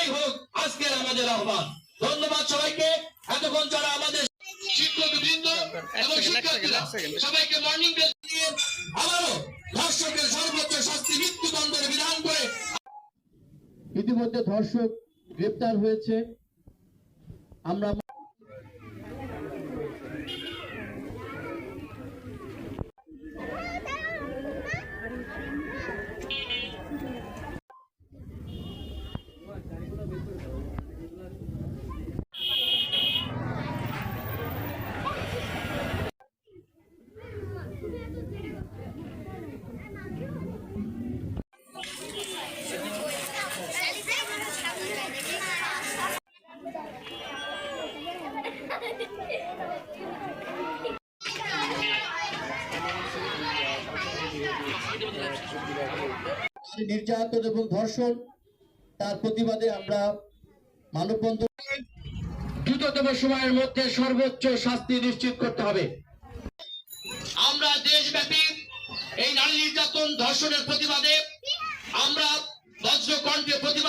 এটাই হোক আজকের আমাদের আহ্বান। ধন্যবাদ সবাইকে। এতক্ষণ যারা আমাদের শিক্ষক বৃন্দ এবং শিক্ষার্থীরা সবাইকে মর্নিং দিয়ে আবারও ধর্ষকের সর্বোচ্চ শাস্তি মৃত্যুদণ্ডের বিধান করে ইতিমধ্যে ধর্ষক গ্রেপ্তার হয়েছে। আমরা নির্যাতন এবং ধর্ষণ তার প্রতিবাদে আমরা মানববন্ধন দ্রুততম সময়ের মধ্যে সর্বোচ্চ শাস্তি নিশ্চিত করতে হবে। আমরা দেশব্যাপী নির্যাতন ধর্ষণের প্রতিবাদে আমরা বজ্রকণ্ঠের প্রতি